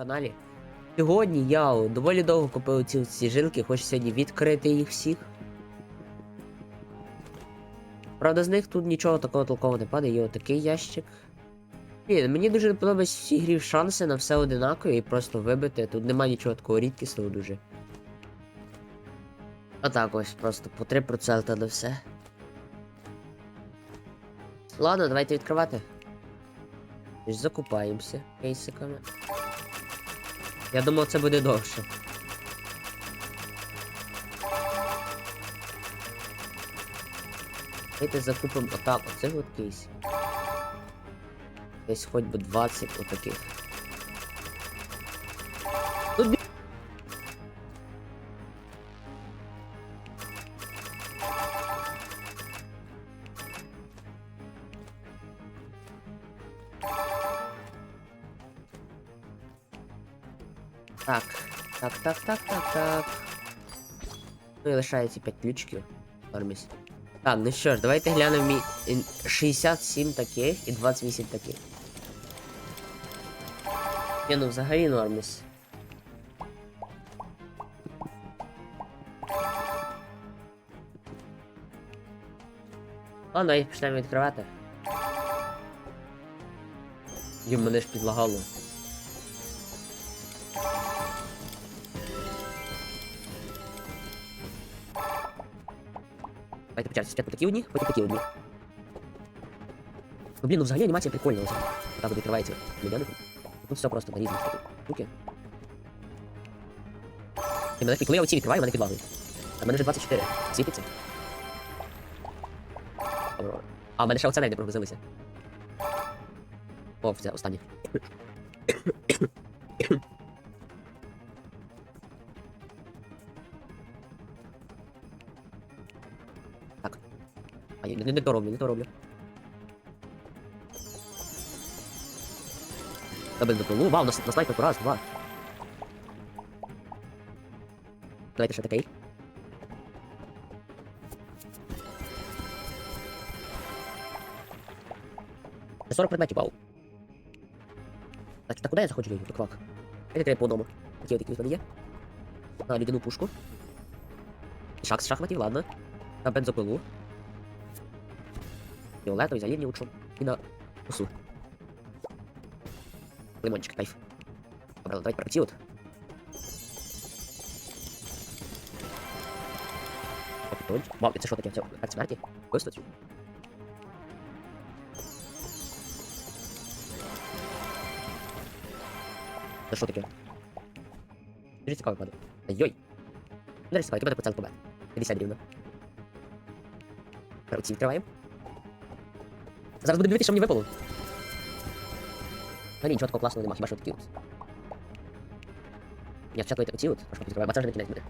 каналі. Сьогодні я доволі довго купив ці, жилки, хочу сьогодні відкрити їх всіх. Правда, з них тут нічого такого толкового не падає, є отакий ящик. Блін, мені дуже не подобається в цій грі шанси на все одинакові і просто вибити. Тут немає нічого такого рідкісного дуже. А так ось, просто по 3% на все. Ладно, давайте відкривати. Закупаємося кейсиками. Я думав, це буде довше. Давайте закупимо отак, оце от кейс. Десь хоч би 20 отаких. Так, так, так, так, так, так. Ну і лишається 5 ключиків. Норміс. Так, ну що ж, давайте глянемо мій ін- 67 таких і 28 таких. Ні, ну взагалі норміс. Ладно, давай почнемо відкривати. Їм мене ж підлагало. Давайте почати. Спочатку такі одні, потім такі одні. Ну блін, ну взагалі анімація прикольна. Ось. Так відкривається медяником. Тут все просто на різні такі штуки. Коли я оці відкриваю, мене підлагують. А в мене вже 24. Світиться. А в мене ще оце не прогрузилося. О, це останнє. А я не, не то роблю, не то роблю. Тебе допомогу. Вау, на, на снайперку раз, два. Давайте ще такий. Це 40 предметів, вау. Так, так куди я заходжу його? Квак. Я треба по одному. Такі от які в є. На людяну пушку. Шах з шахматів, ладно. На бензопилу. Фіолетовий, залівні учу. І на косу. Лимончик, кайф. Добре, давайте про ці от. Опитончик. Вау, це що таке? Це карт смерті? Вистачу. Це що таке? Дуже цікаво падає. Йой. Цікаво, який мене процент побед. 50 рівно. Оці відкриваємо. Зараз будемо дивитися, що мені випало. Ні, нічого такого класного нема, хіба що такі. Я спочатку оці от, трошки відкриваю, бо це вже не кінець буде.